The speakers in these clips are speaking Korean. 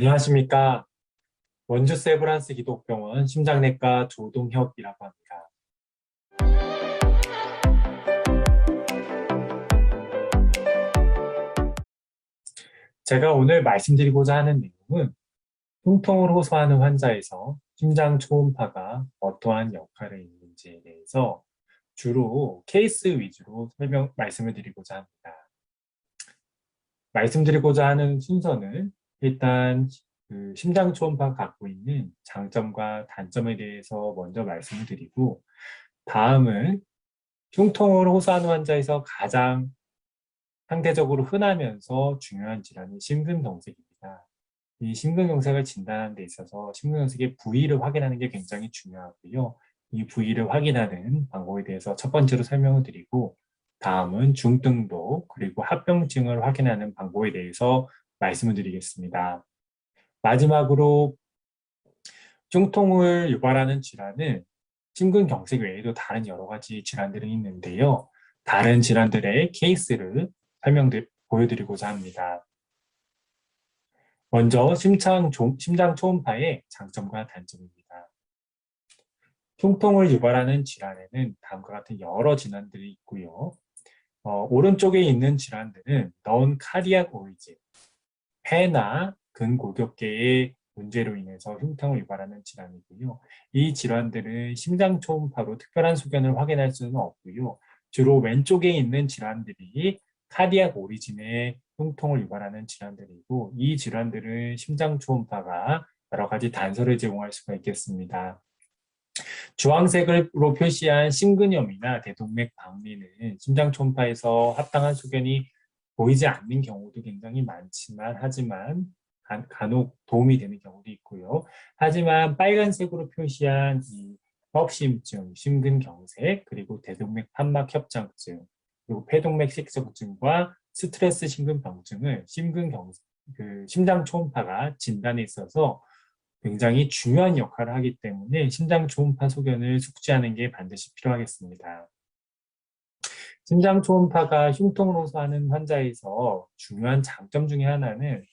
안녕하십니까. 원주 세브란스 기독병원 심장내과 조동혁이라고 합니다. 제가 오늘 말씀드리고자 하는 내용은 흉통을 호소하는 환자에서 심장 초음파가 어떠한 역할을 있는지에 대해서 주로 케이스 위주로 설명, 말씀을 드리고자 합니다. 말씀드리고자 하는 순서는 일단 그 심장 초음파 갖고 있는 장점과 단점에 대해서 먼저 말씀을 드리고 다음은 흉통을 호소하는 환자에서 가장 상대적으로 흔하면서 중요한 질환이 심근경색입니다. 이 심근경색을 진단하는 데 있어서 심근경색의 부위를 확인하는 게 굉장히 중요하고요. 이 부위를 확인하는 방법에 대해서 첫 번째로 설명을 드리고 다음은 중등도 그리고 합병증을 확인하는 방법에 대해서 말씀을 드리겠습니다. 마지막으로 중통을 유발하는 질환은 심근경색 외에도 다른 여러 가지 질환들이 있는데요. 다른 질환들의 케이스를 설명 보여드리고자 합니다. 먼저 심장, 심장 초음파의 장점과 단점입니다. 흉통을 유발하는 질환에는 다음과 같은 여러 질환들이 있고요. 어, 오른쪽에 있는 질환들은 오리진, 폐나 근골격계의 문제로 인해서 흉통을 유발하는 질환이고요. 이 질환들은 심장 초음파로 특별한 소견을 확인할 수는 없고요. 주로 왼쪽에 있는 질환들이 카디악 오리진의 흉통을 유발하는 질환들이고 이 질환들은 심장 초음파가 여러 가지 단서를 제공할 수가 있겠습니다. 주황색으로 표시한 심근염이나 대동맥 박리는 심장 초음파에서 합당한 소견이 보이지 않는 경우도 굉장히 많지만 하지만 간혹 도움이 되는 경우도 있고요. 하지만 빨간색으로 표시한 이 협심증, 심근경색, 그리고 대동맥 판막 협장증, 그리고 폐동맥 식적증과 스트레스 심근병증을 심근경 그 심장 초음파가 진단에 있어서 굉장히 중요한 역할을 하기 때문에 심장 초음파 소견을 숙지하는 게 반드시 필요하겠습니다. 심장 초음파가 흉통을 호소하는 환자에서 중요한 장점 중에 하나는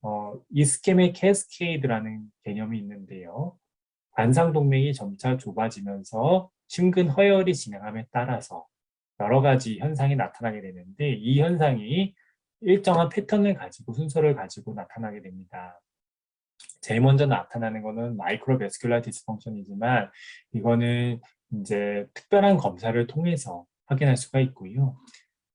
어, 이스케믹 캐스케이드라는 개념이 있는데요. 관상동맥이 점차 좁아지면서 심근 허혈이 진행함에 따라서 여러 가지 현상이 나타나게 되는데 이 현상이 일정한 패턴을 가지고 순서를 가지고 나타나게 됩니다. 제일 먼저 나타나는 거는 마이크로베스큘라 디스펑션이지만 이거는 이제 특별한 검사를 통해서 확인할 수가 있고요.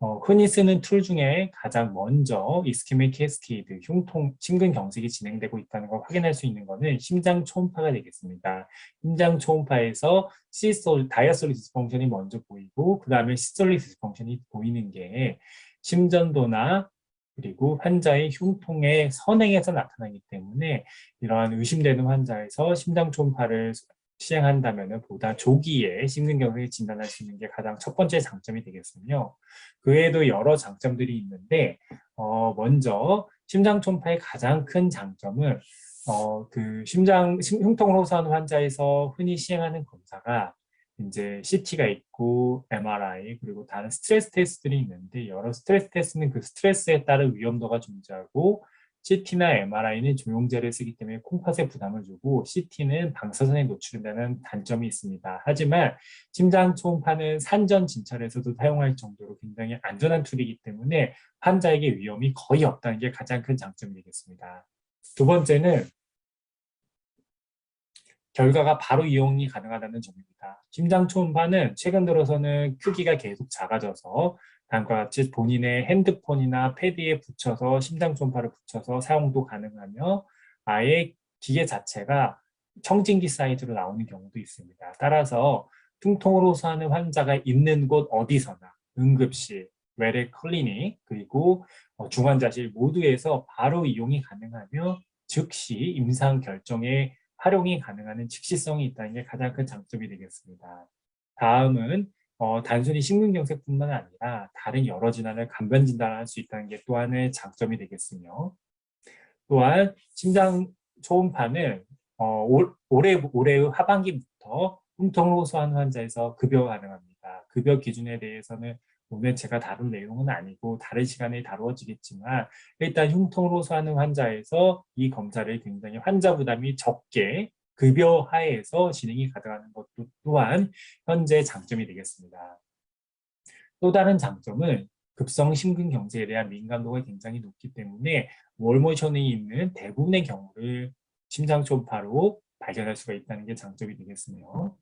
어, 흔히 쓰는 툴 중에 가장 먼저 이스케믹 캐스케이드, 흉통, 심근경색이 진행되고 있다는 걸 확인할 수 있는 것은 심장 초음파가 되겠습니다. 심장 초음파에서 시솔, 다이아솔리 디스펑션이 먼저 보이고 그 다음에 시솔리 디스펑션이 보이는 게 심전도나 그리고 환자의 흉통의 선행에서 나타나기 때문에 이러한 의심되는 환자에서 심장 초음파를 시행한다면 보다 조기에 심근경색을 진단할 수 있는 게 가장 첫 번째 장점이 되겠으며 그 외에도 여러 장점들이 있는데 어, 먼저 심장 초음파의 가장 큰 장점은 어, 그 심장 흉통을 호소하는 환자에서 흔히 시행하는 검사가 이제 CT가 있고 MRI 그리고 다른 스트레스 테스트들이 있는데 여러 스트레스 테스트는 그 스트레스에 따른 위험도가 존재하고 CT나 MRI는 조영제를 쓰기 때문에 콩팥에 부담을 주고 CT는 방사선에 노출된다는 단점이 있습니다. 하지만 심장 초음파는 산전 진찰에서도 사용할 정도로 굉장히 안전한 툴이기 때문에 환자에게 위험이 거의 없다는 게 가장 큰 장점이 되겠습니다. 두 번째는 결과가 바로 이용이 가능하다는 점입니다. 심장 초음파는 최근 들어서는 크기가 계속 작아져서 다음과 같이 본인의 핸드폰이나 패드에 붙여서 심장 초음파를 붙여서 사용도 가능하며 아예 기계 자체가 청진기 사이즈로 나오는 경우도 있습니다. 따라서 흉통을 호소하는 환자가 있는 곳 어디서나 응급실, 외래 클리닉, 그리고 어, 중환자실 모두에서 바로 이용이 가능하며 즉시 임상 결정에 활용이 가능한 즉시성이 있다는 게 가장 큰 장점이 되겠습니다. 다음은 어, 단순히 심근경색뿐만 아니라 다른 여러 질환을 간변 진단할 수 있다는 게 또 하나의 장점이 되겠으며 또한 심장 초음파는 어, 올, 올해, 올해 하반기부터 흉통을 호소하는 환자에서 급여 가능합니다. 급여 기준에 대해서는 오늘 제가 다룬 내용은 아니고 다른 시간에 다루어지겠지만 일단 흉통을 호소하는 환자에서 이 검사를 굉장히 환자 부담이 적게 급여 하에서 진행이 가능한 것도 또한 현재 장점이 되겠습니다. 또 다른 장점은 급성 심근경색에 대한 민감도가 굉장히 높기 때문에 월모션이 있는 대부분의 경우를 심장 초음파로 발견할 수가 있다는 게 장점이 되겠으며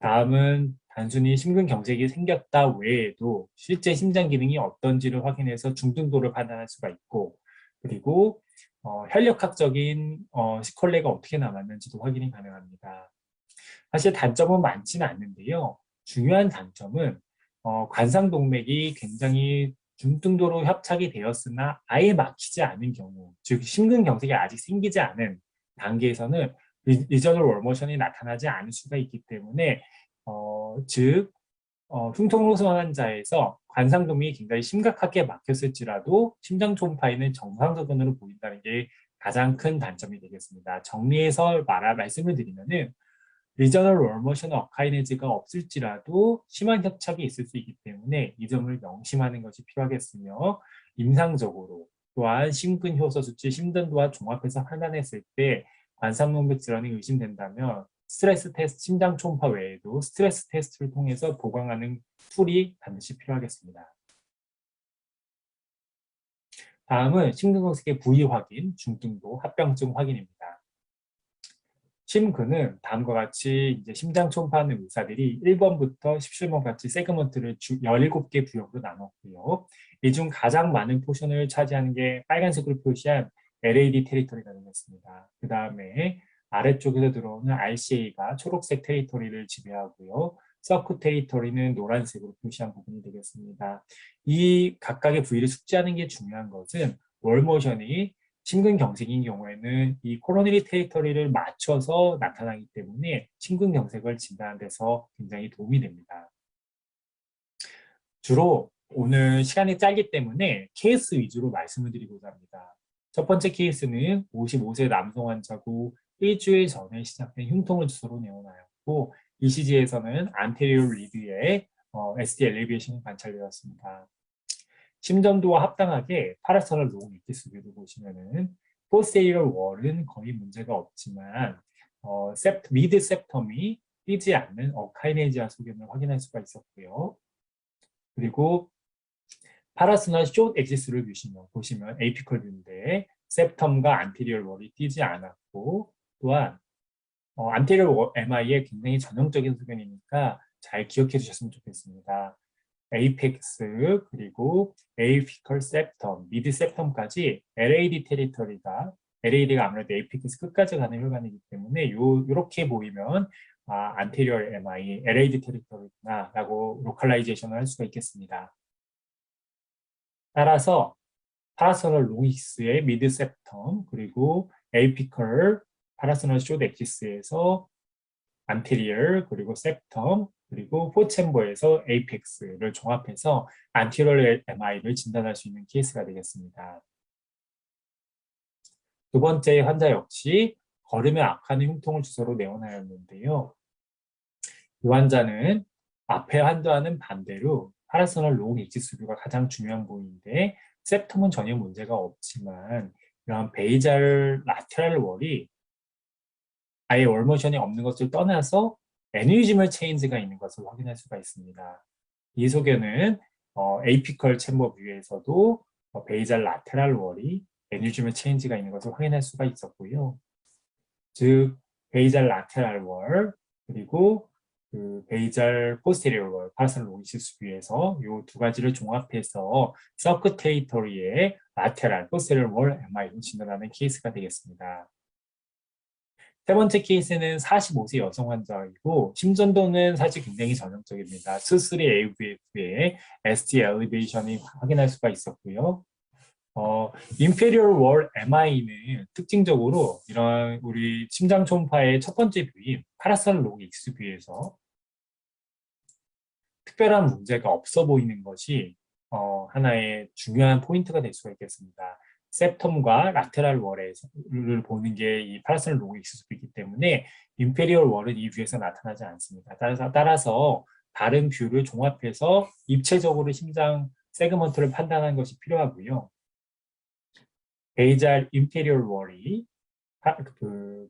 다음은 단순히 심근경색이 생겼다 외에도 실제 심장 기능이 어떤지를 확인해서 중등도를 판단할 수가 있고 그리고 어, 혈력학적인 어, 시콜레가 어떻게 남았는지도 확인이 가능합니다. 사실 단점은 많지는 않는데요. 중요한 단점은 어, 관상동맥이 굉장히 중등도로 협착이 되었으나 아예 막히지 않은 경우, 즉 심근경색이 아직 생기지 않은 단계에서는 리저널 월모션이 나타나지 않을 수가 있기 때문에 어, 즉 어, 흉통로소 환자에서 관상동맥이 굉장히 심각하게 막혔을지라도 심장 초음파에는 정상 소견으로 보인다는 게 가장 큰 단점이 되겠습니다. 정리해서 말하, 말씀을 드리면은 리저널 월모션 어카이네즈가 없을지라도 심한 협착이 있을 수 있기 때문에 이 점을 명심하는 것이 필요하겠으며 임상적으로 또한 심근 효소 수치 심전도와 종합해서 판단했을 때 관상동맥 질환이 의심된다면 스트레스 테스트, 심장 초음파 외에도 스트레스 테스트를 통해서 보강하는 툴이 반드시 필요하겠습니다. 다음은 심근경색의 부위 확인, 중등도, 합병증 확인입니다. 심근은 다음과 같이 이제 심장 초음파하는 의사들이 1번부터 17번 같이 세그먼트를 17개 구역으로 나눴고요. 이 중 가장 많은 포션을 차지하는 게 빨간색으로 표시한 LAD 테리토리가 되겠습니다. 그 다음에 아래쪽에서 들어오는 RCA가 초록색 테리토리를 지배하고요. 서크 테리토리는 노란색으로 표시한 부분이 되겠습니다. 이 각각의 부위를 숙지하는 게 중요한 것은 월모션이 심근경색인 경우에는 이 코로너리 테리토리를 맞춰서 나타나기 때문에 심근경색을 진단하는 데서 굉장히 도움이 됩니다. 주로 오늘 시간이 짧기 때문에 케이스 위주로 말씀을 드리고자 합니다. 첫 번째 케이스는 55세 남성 환자고 일주일 전에 시작된 흉통을 주소로 내어놨고 ECG에서는 안테리오 리드의 어, ST 엘리베이션이 관찰되었습니다. 심전도와 합당하게 파라서널 롱 이티스뷰를 보시면은 포스테리얼 월은 거의 문제가 없지만 어, 셉, 미드 셉텀이 뛰지 않는 어카이네지아 소견을 확인할 수가 있었고요. 그리고 파라스널 숏 엑지스를 보시면, 보시면 에이피컬 뷰인데 셉텀과 안테리얼 월이 뛰지 않았고 또한 어, 안테리어 MI의 굉장히 전형적인 소견이니까 잘 기억해 주셨으면 좋겠습니다. 에이펙스 그리고 에이피컬 septum, 미드 septum까지 LAD 테리토리가 LAD가 아무래도 에이펙스 끝까지 가는 혈관이기 때문에 요 요렇게 보이면 아, 안테리얼 MI, LAD 테리토리구나 라고 로컬라이제이션을 할 수가 있겠습니다. 따라서 파라서널 로이스의 미드 septum 그리고 에이피컬 파라스널 쇼드 엑시스에서 안테리얼 그리고 septum 그리고 포챔버에서 에이펙스를 종합해서 안티럴 MI를 진단할 수 있는 케이스가 되겠습니다. 두 번째 환자 역시 걸음에 악하는 흉통을 주소로 내원하였는데요. 이 환자는 앞에 환자와는 반대로 파라서널 롱 익지수비가 가장 중요한 부위인데 septum은 전혀 문제가 없지만 이러한 베이잘 라테랄 월이 아예 월모션이 없는 것을 떠나서 애니지멀 체인지가 있는 것을 확인할 수가 있습니다. 이 소견은 어, 에이피컬 챔버 뷰에서도 어, 베이잘 라테랄 월이 애니지멀 체인지가 있는 것을 확인할 수가 있었고요. 즉 베이잘 라테랄 월 그리고 그 베이잘 포스테리얼 월 파라솔 로이시스 뷰에서 이 두 가지를 종합해서 서크테이터리의 라테랄 포스테리얼 월 MI로 진단하는 케이스가 되겠습니다. 세 번째 케이스는 45세 여성 환자이고 심전도는 사실 굉장히 전형적입니다. 수술이 AVF의 ST 엘리베이션이 확인할 수가 있었고요. 어, inferior wall MI는 특징적으로 이런 우리 심장 초음파의 첫 번째 뷰인 로그 X 뷰에서 특별한 문제가 없어 보이는 것이 어, 하나의 중요한 포인트가 될 수가 있겠습니다. 셉텀과 라테랄 월을 보는 게 이 파라솔 로그 익스수이기 때문에 임페리얼 월은 이 뷰에서 나타나지 않습니다. 따라서, 따라서 다른 뷰를 종합해서 입체적으로 심장 세그먼트를 판단하는 것이 필요하고요. 베이잘 인페리얼 월이 그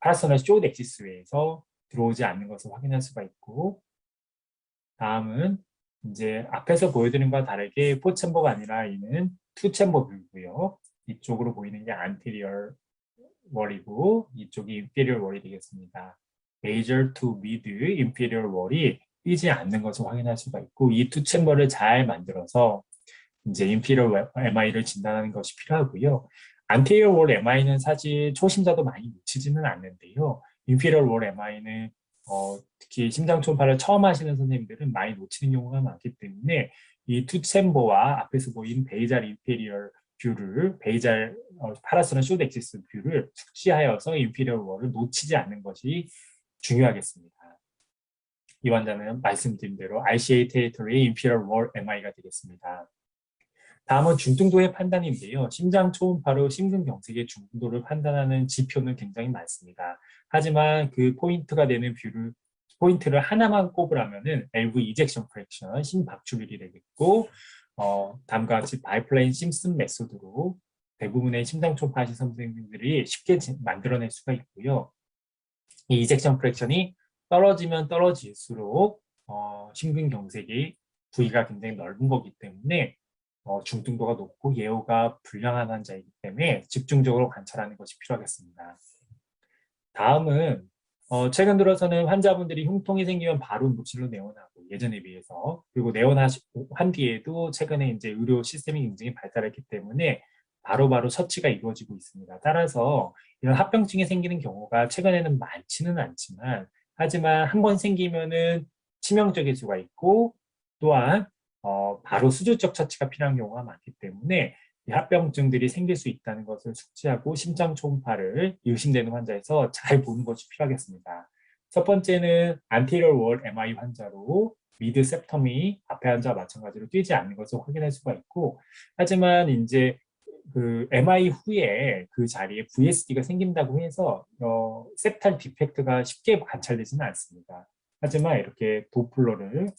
파라소널 쇼드 엑시스에서 들어오지 않는 것을 확인할 수가 있고 다음은 이제 앞에서 보여드린 것과 다르게 포챔버가 아니라 이는 투 챔버 뷰고요. 이쪽으로 보이는 게 안테리얼 월이고 이쪽이 인페리얼 월이 되겠습니다. major to mid inferior wall이 뛰지 않는 것을 확인할 수가 있고 이두 챔버를 잘 만들어서 이제 inferior MI를 진단하는 것이 필요하고요. anterior wall MI는 사실 초심자도 많이 놓치지는 않는데요. inferior wall MI는 어, 특히 심장 초음파를 처음 하시는 선생님들은 많이 놓치는 경우가 많기 때문에 이두 챔버와 앞에서 보인 베이잘 인페리얼 뷰를 베이잘 어, 파라스는 쇼드 엑시스 뷰를 숙지하여서 인피리얼 월을 놓치지 않는 것이 중요하겠습니다. 이 환자는 말씀드린 대로 RCA 테리토리의 인피리얼 월 MI가 되겠습니다. 다음은 중등도의 판단인데요. 심장 초음파로 심근경색의 중등도를 판단하는 지표는 굉장히 많습니다. 하지만 그 포인트가 되는 뷰를 포인트를 하나만 꼽으라면은 LV 이젝션 프랙션 심박출률이 되겠고 어, 다음과 같이 바이플레인 심슨 메소드로 대부분의 심장 초음파 하신 선생님들이 쉽게 만들어낼 수가 있고요. 이 이젝션 프랙션이 떨어지면 떨어질수록 어, 심근경색이 부위가 굉장히 넓은 거기 때문에 어, 중등도가 높고 예후가 불량한 환자이기 때문에 집중적으로 관찰하는 것이 필요하겠습니다. 다음은 어, 최근 들어서는 환자분들이 흉통이 생기면 바로 응급실로 내원하고 예전에 비해서 그리고 내원한 뒤에도 최근에 이제 의료 시스템이 굉장히 발달했기 때문에 바로바로 바로 처치가 이루어지고 있습니다. 따라서 이런 합병증이 생기는 경우가 최근에는 많지는 않지만 하지만 한 번 생기면은 치명적일 수가 있고 또한 어, 바로 수술적 처치가 필요한 경우가 많기 때문에 이 합병증들이 생길 수 있다는 것을 숙지하고 심장 초음파를 의심되는 환자에서 잘 보는 것이 필요하겠습니다. 첫 번째는 anterior wall MI 환자로 미드 septum이 앞에 환자와 마찬가지로 뛰지 않는 것을 확인할 수가 있고 하지만 이제 그 MI 후에 그 자리에 VSD가 생긴다고 해서 어, septal 디펙트가 쉽게 관찰되지는 않습니다. 하지만 이렇게 도플러를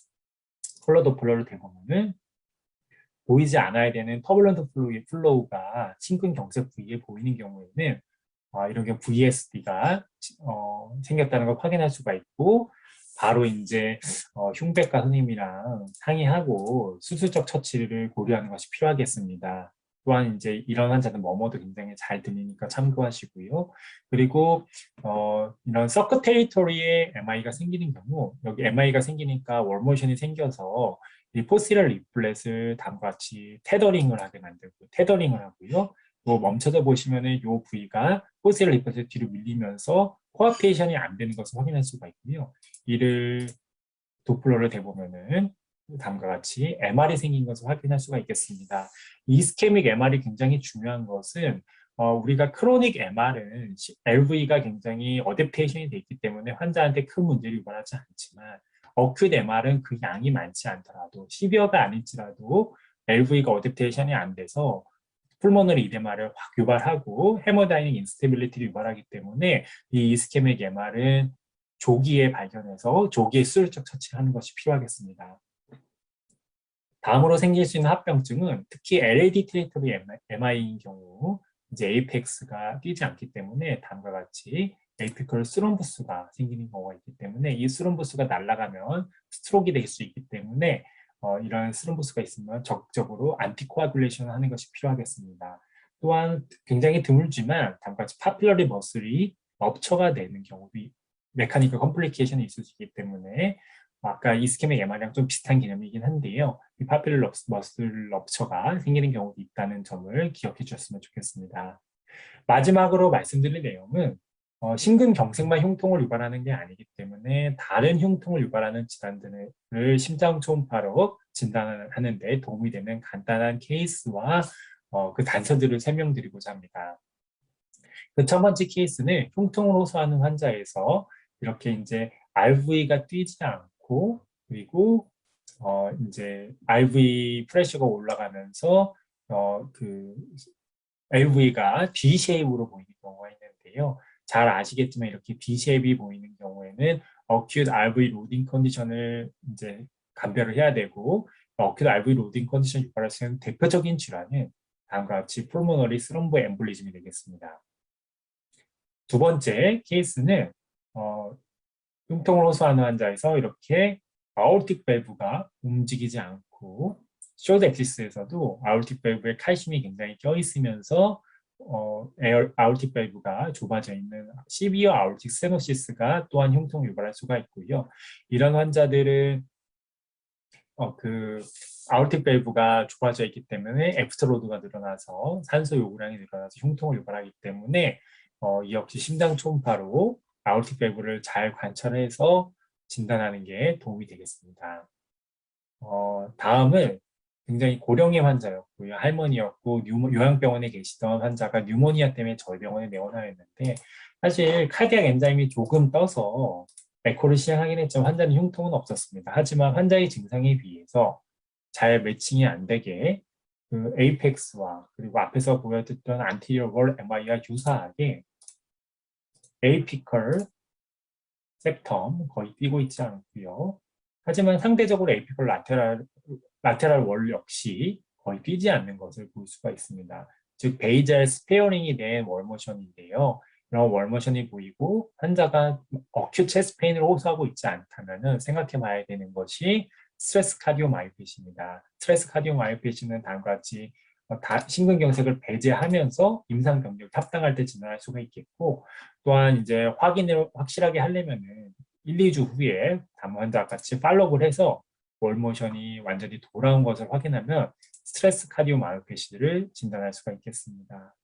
컬러 도플러를 대보면은 보이지 않아야 되는 터블런트 플로우의 플로우가 심근 경색 부위에 보이는 경우에는 어, 이런 경우 VSD가 어, 생겼다는 걸 확인할 수가 있고 바로 이제 어, 흉백과 선생님이랑 상의하고 수술적 처치를 고려하는 것이 필요하겠습니다. 또한 이제 이런 환자는 머머도 굉장히 잘 들리니까 참고하시고요. 그리고 어, 이런 서커테리토리에 MI가 생기는 경우 여기 MI가 생기니까 월모션이 생겨서 이 포스티럴 리플렛을 다음과 같이 테더링을 하게 만들고 테더링을 하고요. 뭐 멈춰져 보시면은 이 부위가 포스티럴 리플렛 뒤로 밀리면서 코아페이션이 안 되는 것을 확인할 수가 있고요. 이를 도플러를 대보면은 다음과 같이 MR이 생긴 것을 확인할 수가 있겠습니다. 이스케믹 MR이 굉장히 중요한 것은 어, 우리가 크로닉 MR은 LV가 굉장히 어댑테이션이 되어 있기 때문에 환자한테 큰 문제를 유발하지 않지만 어큐드 MR은 그 양이 많지 않더라도 시비어가 아닐지라도 LV가 어댑테이션이 안 돼서 풀모너리 이데마를 확 유발하고 헤모다이닝 인스테빌리티를 유발하기 때문에 이 이스케믹 MR은 조기에 발견해서 조기에 수술적 처치를 하는 것이 필요하겠습니다. 다음으로 생길 수 있는 합병증은 특히 LAD 트레이터리 MI인 경우 이제 에이펙스가 뛰지 않기 때문에 다음과 같이 에이피컬 스롬부스가 생기는 경우가 있기 때문에 이 스롬부스가 날아가면 스트로크가 될수 있기 때문에 어, 이런 스롬부스가 있으면 적극적으로 안티코아뷸레이션을 하는 것이 필요하겠습니다. 또한 굉장히 드물지만 다음과 같이 파필러리 머슬이 럽처가 되는 경우도 메카니컬 컴플리케이션이 있을 수 있기 때문에 아까 이스케믹 MR이랑 좀 비슷한 개념이긴 한데요. 이 파필러 머슬 럽처가 생기는 경우도 있다는 점을 기억해 주셨으면 좋겠습니다. 마지막으로 말씀드릴 내용은 어, 심근경색만 흉통을 유발하는 게 아니기 때문에 다른 흉통을 유발하는 질환들을 심장 초음파로 진단하는 데 도움이 되는 간단한 케이스와 어, 그 단서들을 설명드리고자 합니다. 그 첫 번째 케이스는 흉통을 호소하는 환자에서 이렇게 이제 RV가 뛰지 않고 그리고 어 이제 RV 프레셔가 올라가면서 어 그 LV가 D 쉐입으로 보이는 경우가 있는데요. 잘 아시겠지만 이렇게 B 쉐입이 보이는 경우에는 acute RV 로딩 컨디션을 이제 감별을 해야 되고 acute RV 로딩 컨디션 유발할 수 있는 대표적인 질환은 다음과 같이 pulmonary thromboembolism이 되겠습니다. 두 번째 케이스는 어, 흉통을 호소하는 환자에서 이렇게 아ortic 밸브가 움직이지 않고 쇼드 엑시스에서도 아ortic 밸브에 칼슘이 굉장히 껴 있으면서 어, 에어, 아ortic 밸브가 좁아져 있는 시비어 아ortic 스테노시스가 또한 흉통을 유발할 수가 있고요. 이런 환자들은 어, 그 아ortic 밸브가 좁아져 있기 때문에 에피스로드가 늘어나서 산소 요구량이 늘어나서 흉통을 유발하기 때문에 어, 이 역시 심장 초음파로 아ortic 밸브를 잘 관찰해서 진단하는 게 도움이 되겠습니다. 어, 다음은 굉장히 고령의 환자였고요. 할머니였고 요양병원에 계시던 환자가 뉴모니아 때문에 저희 병원에 내원하였는데 사실 카디악 엔자임이 조금 떠서 에코를 시행하긴 했지만 환자는 흉통은 없었습니다. 하지만 환자의 증상에 비해서 잘 매칭이 안 되게 그 에이펙스와 그리고 앞에서 보여드렸던 안티리어 월 MRI와 유사하게 에이피컬 셉텀 거의 띄고 있지 않고요. 하지만 상대적으로 에이피컬 라테랄, 라테랄 월 역시 거의 뛰지 않는 것을 볼 수가 있습니다. 즉 베이젤 스페어링이 된 월모션인데요. 이런 월모션이 보이고 환자가 어큐 체스 페인을 호소하고 있지 않다면 생각해 봐야 되는 것이 스트레스 카디오 마이오패시입니다. 스트레스 카디오 마이오패시는 다음과 같이 어, 심근경색을 배제하면서 임상 병력 합당할 때 진단할 수가 있겠고 또한 이제 확인을 확실하게 하려면은 1, 2주 후에 다음 환자와 같이 팔로우를 해서 월모션이 완전히 돌아온 것을 확인하면 스트레스 카디오마이오패시를 진단할 수가 있겠습니다.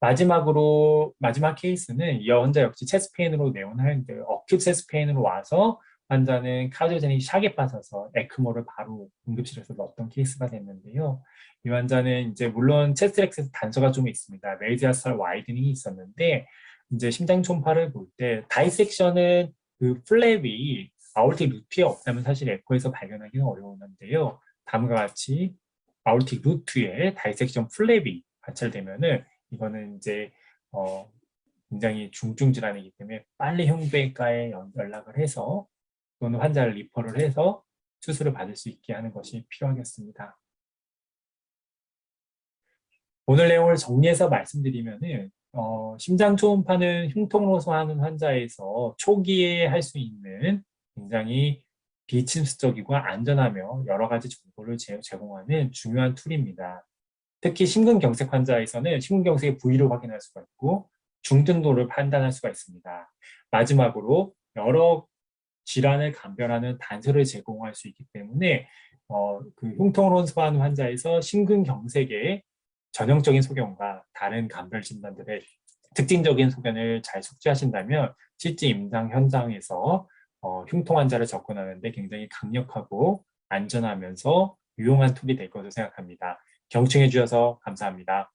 마지막으로 마지막 케이스는 이 환자 역시 체스페인으로 내원하는데 어큐 체스페인으로 와서 환자는 카디오제닉 샥에 빠져서 에크모를 바로 응급실에서 넣었던 케이스가 됐는데요. 이 환자는 이제 물론 체스트렉스에서 단서가 좀 있습니다. 메디아스탈 와이드닝이 있었는데 이제 심장 초음파를 볼 때 다이섹션은 그 플랩이 아울틱 루트에 없다면 사실 에코에서 발견하기는 어려웠는데요. 다음과 같이 아울틱 루트에 다이섹션 플랩이 관찰되면은 이거는 이제 어 굉장히 중증 질환이기 때문에 빨리 흉부외과에 연락을 해서 또는 환자를 리퍼를 해서 수술을 받을 수 있게 하는 것이 필요하겠습니다. 오늘 내용을 정리해서 말씀드리면은 어, 심장 초음파는 흉통을 호소하는 환자에서 초기에 할 수 있는 굉장히 비침수적이고 안전하며 여러 가지 정보를 제공하는 중요한 툴입니다. 특히 심근경색 환자에서는 심근경색의 부위를 확인할 수가 있고 중등도를 판단할 수가 있습니다. 마지막으로 여러 질환을 감별하는 단서를 제공할 수 있기 때문에 어, 그 흉통을 호소하는 환자에서 심근경색의 전형적인 소견과 다른 감별 진단들의 특징적인 소견을 잘 숙지하신다면 실제 임상 현장에서 어, 흉통 환자를 접근하는데 굉장히 강력하고 안전하면서 유용한 툴이 될 것으로 생각합니다. 경청해 주셔서 감사합니다.